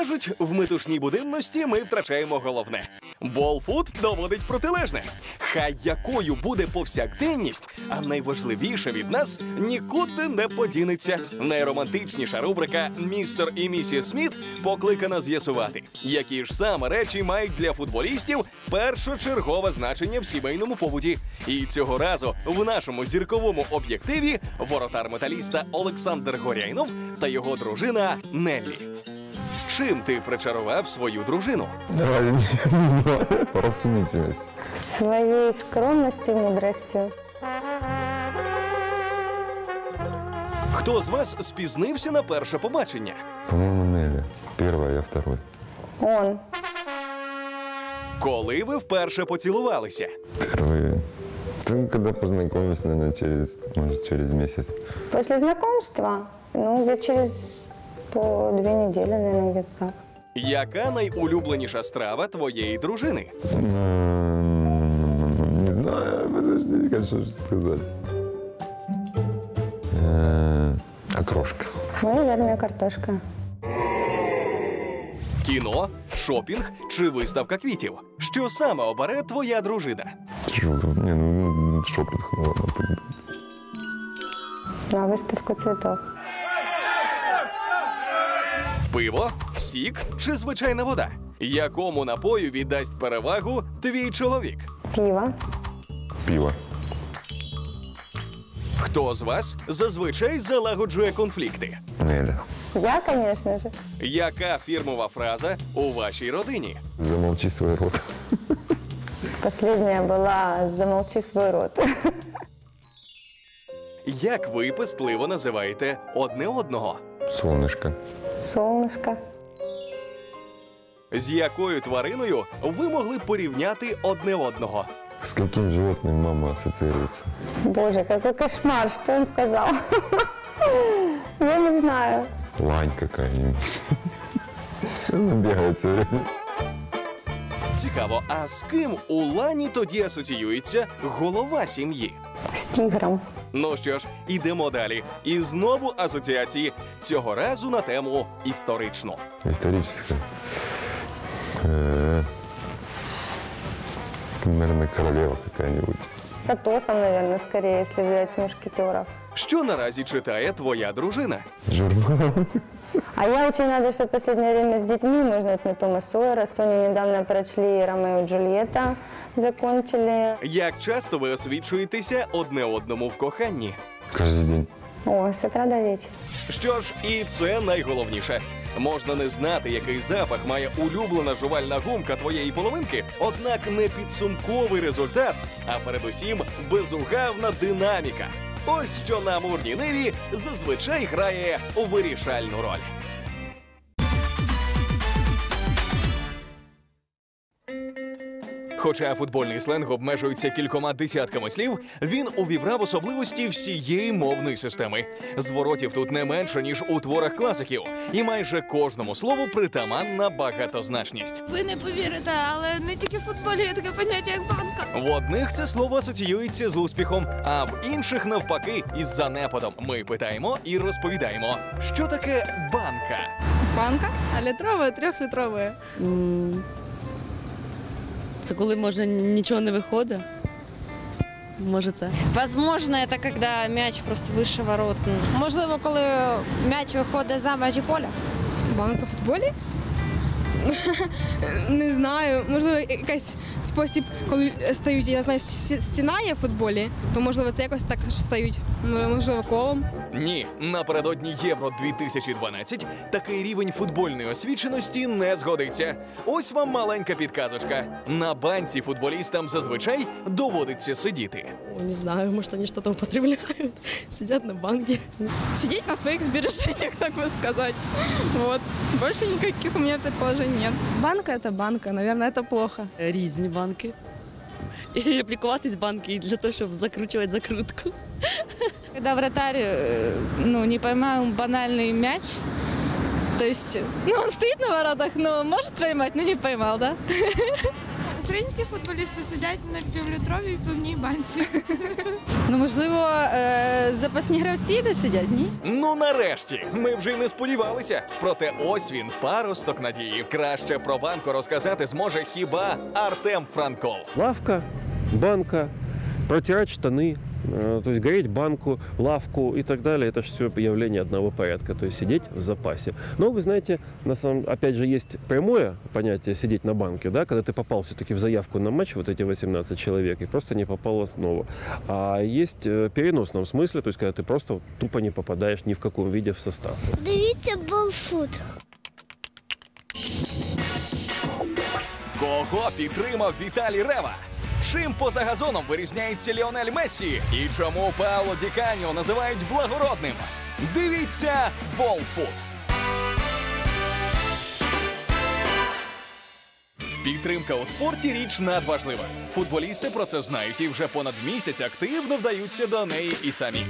Кажуть, в метушній буденності ми втрачаємо головне. Болфуд доводить протилежне. Хай якою буде повсякденність, а найважливіше від нас нікуди не подінеться. Найромантичніша рубрика Містер і місіс Сміт покликана з'ясувати, які ж саме речі мають для футболістів першочергове значення в сімейному побуті. І цього разу в нашому зірковому об'єктиві воротар металіста Олександр Горяйнов та його дружина Неллі. Чим ти причарував свою дружину? Давай, не знаю, рассудительность. Своей скромностью, мудростью. Хто з вас спізнився на перше побачення? По-моему, Нелли. Первая, я второй. Он. Коли ви вперше поцілувалися? Впервые. Ты когда познакомились, наверное, через, может, через месяц. После знакомства, ну, где через по две недели, наверное, где-то так. Яка найулюбленіша страва твоєї дружини? Не знаю, подожди, как что же сказать. Э, Окрошка. Ну, наверное, картошка. Кіно, шопінг чи виставка квітів? Що саме обере твоя дружина? Не, ну, шопинг, ну ладно. На выставку цветов. Пиво, сік чи звичайна вода? Якому напою віддасть перевагу твій чоловік? Пиво. Пиво. Хто з вас зазвичай залагоджує конфлікти? Неля. Я, конечно же. Яка фірмова фраза у вашій родині? Замолчи свой рот. Последняя была «Замолчи свой рот». Як ви пестливо називаєте одне одного? Солнышко. Солнышко. З якою твариною ви могли порівняти одне одного? С каким животным мама ассоциируется? Боже, какой кошмар, что он сказал? Я не знаю. Лань какая-нибудь. Она бегает все время. Цікаво, а з ким у лані тоді асоціюється голова сім'ї? С тигром. Ну що ж, ідемо далі. І знову асоціації цього разу на тему історичну. Історична. Наверное, королева какая-нибудь. С Атосом, наверное, скорее, если взять мушкетеров. Що наразі читає твоя дружина? Журнал. А я очень рада, что в последнее время с детьми можно на Тома Сойера. Соня недавно прочли «Ромео и Джульетта», закончили. Як часто ви освічуєтеся одне одному в коханні? Каждый день. О, с утра до вечера. Що ж, і це найголовніше. Можна не знати, який запах має улюблена жувальна гумка твоєї половинки, однак не підсумковий результат, а передусім безугавна динаміка. Ось що на амурній ниві зазвичай грає вирішальну роль. Хоча футбольний сленг обмежується кількома десятками слів, він увібрав особливості всієї мовної системи. Зворотів тут не менше ніж у творах класиків, і майже кожному слову притаманна багатозначність. Ви не повірите, але не тільки в футболі є таке поняття, як банка. В одних це слово асоціюється з успіхом, а в інших навпаки із занепадом. Ми питаємо і розповідаємо, що таке банка. Банка? А літрова, трьохлітрова. Це коли може нічого не виходить. Може, це. Возможно, это когда мяч просто выше ворот. Можливо, коли м'яч виходить за межі поля. Банка в футболі? Не знаю. Можливо, якийсь спосіб, коли стають, я знаю, сті- стіна є в футболі, то можливо це якось так стають. Можливо, колом. Ні, напередодні Євро 2012 такий рівень футбольної освіченості не згодиться. Ось вам маленька підказочка. На банці футболістам зазвичай доводиться сидіти. Не знаю, може, вони щось употребляють. Сидять на банкі. Сидіть на своїх збережениях, так би сказати. Вот. Больше никаких у меня предположений нет. Банка это банка, наверное, это плохо. Різні банки. І реплікуватись банки для того, щоб закручувати закрутку. Когда вратарь э, ну, не поймал банальный мяч, то есть, ну, он стоит на воротах, но может поймать, но не поймал, да? українські футболісти сидять на півлітровій пивній банці. Ну, можливо, е, запасні гравці де сидять, ні? Ну нарешті, ми вже й не сподівалися. Проте ось він, паросток надії. Краще про банку розказати зможе хіба Артем Франков. лавка, банка, протирать штаны, э, то есть греть банку, лавку и так далее. Это же все явление одного порядка, то есть сидеть в запасе. Но вы знаете, на самом, опять же, есть прямое понятие сидеть на банке, да, когда ты попал все-таки в заявку на матч, вот эти 18 человек, и просто не попал в основу. А есть э, в переносном смысле, то есть когда ты просто тупо не попадаешь ни в каком виде в состав. Дивіться болфут. Кого підтримав Віталій Рева? Чим поза газоном вирізняється Ліонель Мессі? І чому Пауло Діканіо називають благородним? Дивіться Болфут. Підтримка у спорті річ надважлива. Футболісти про це знають і вже понад місяць активно вдаються до неї і самі.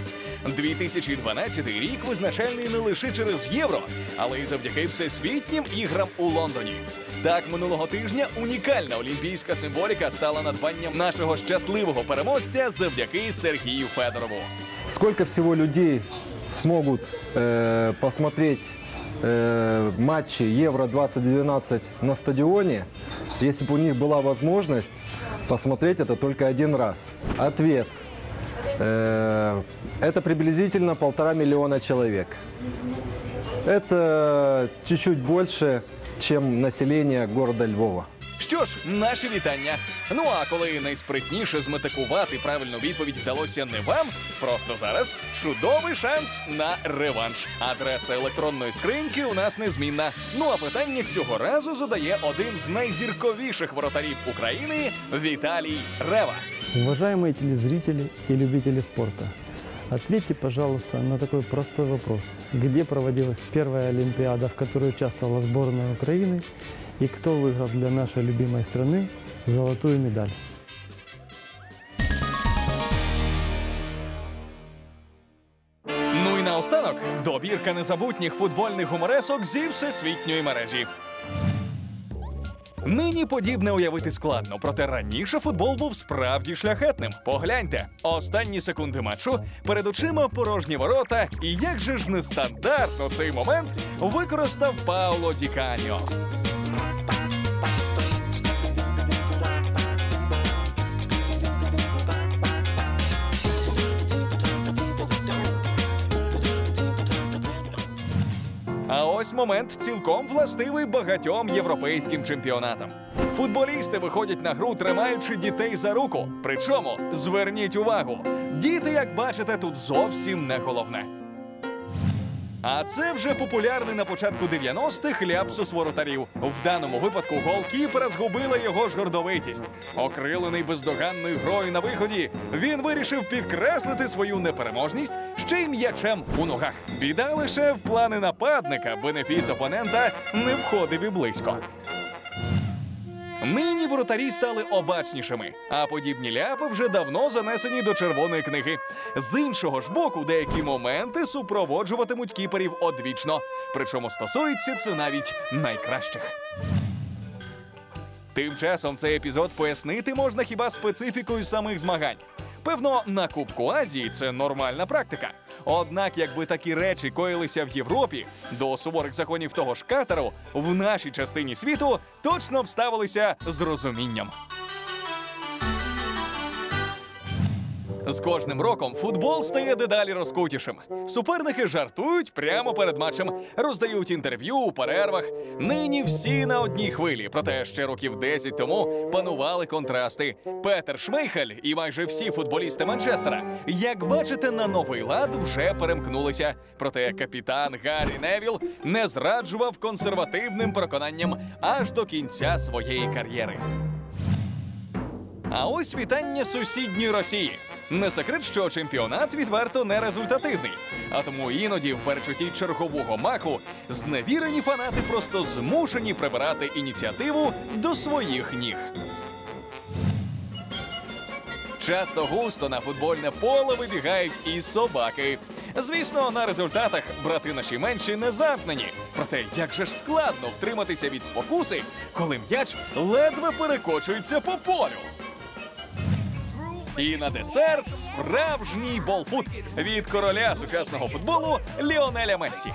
2012 рік визначальний не лише через євро, але й завдяки всесвітнім іграм у Лондоні. Так, минулого тижня унікальна олімпійська символіка стала надбанням нашого щасливого переможця завдяки Сергію Федорову. Сколько всего людей э, посмотреть э, матчи Евро-2012 на стадионе, если бы у них была возможность посмотреть это только один раз? Ответ. Э, это приблизительно полтора миллиона человек. Это чуть-чуть больше, чем население города Львова. Що ж, наші вітання. Ну а коли найспритніше зметикувати правильну відповідь вдалося не вам, просто зараз чудовий шанс на реванш. Адреса електронної скриньки у нас незмінна. Ну а питання цього разу задає один з найзірковіших воротарів України Віталій Рева. Уважаемые телезрители и любители спорта, ответьте, пожалуйста, на такой простой вопрос. Где проводилась первая Олимпиада, в которой участвовала сборная Украины, и кто выиграл для нашей любимой страны золотую медаль? Ну і наостанок добірка незабутніх футбольних гуморесок зі всесвітньої мережі. Нині подібне уявити складно, проте раніше футбол був справді шляхетним. Погляньте, останні секунди матчу перед очима порожні ворота, і як же ж нестандартно цей момент використав Пауло Ді ось момент цілком властивий багатьом європейським чемпіонатам. Футболісти виходять на гру, тримаючи дітей за руку. Причому зверніть увагу, діти, як бачите, тут зовсім не головне. А це вже популярний на початку 90-х ляпсус воротарів. В даному випадку голкіпера згубила його ж гордовитість. Окрилений бездоганною грою на виході, він вирішив підкреслити свою непереможність ще й м'ячем у ногах. Біда лише в плани нападника, бенефіс опонента не входив і близько. Нині воротарі стали обачнішими, а подібні ляпи вже давно занесені до червоної книги. З іншого ж боку, деякі моменти супроводжуватимуть кіперів одвічно. Причому стосується це навіть найкращих. Тим часом цей епізод пояснити можна хіба специфікою самих змагань. Певно, на Кубку Азії це нормальна практика. Однак, якби такі речі коїлися в Європі до суворих законів того ж Катару, в нашій частині світу точно б ставилися з розумінням. З кожним роком футбол стає дедалі розкутішим. Суперники жартують прямо перед матчем, роздають інтерв'ю у перервах. Нині всі на одній хвилі. Проте ще років 10 тому панували контрасти. Петер Шмейхель і майже всі футболісти Манчестера, як бачите, на новий лад вже перемкнулися. Проте капітан Гаррі Невіл не зраджував консервативним переконанням аж до кінця своєї кар'єри. А ось вітання сусідньої Росії. Не секрет, що чемпіонат відверто не результативний. А тому іноді, в перечутті чергового маху, зневірені фанати просто змушені прибирати ініціативу до своїх ніг. Часто густо на футбольне поле вибігають і собаки. Звісно, на результатах брати наші менші не замкнені. Проте як же ж складно втриматися від спокуси, коли м'яч ледве перекочується по полю. І на десерт справжній болфут від короля сучасного футболу Ліонеля Мессі.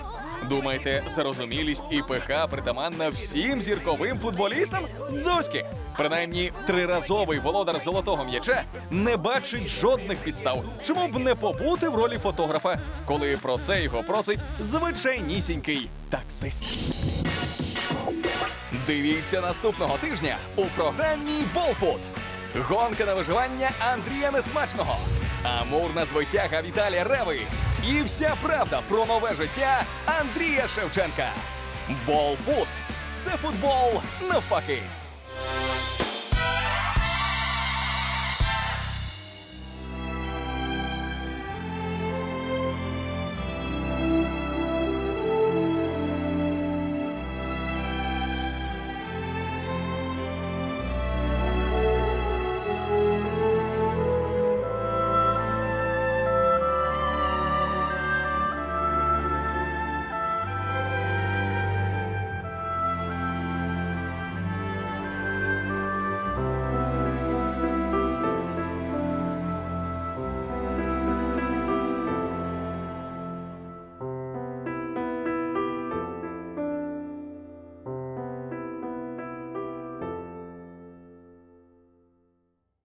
Думаєте, зарозумілість і пиха притаманна всім зірковим футболістам? Дзоськи! Принаймні, триразовий володар золотого м'яча не бачить жодних підстав, чому б не побути в ролі фотографа, коли про це його просить звичайнісінький таксист. Дивіться наступного тижня у програмі Болфут. Гонка на виживання Андрія Несмачного, амурна звитяга Віталія Реви і вся правда про нове життя Андрія Шевченка. Болфут це футбол навпаки.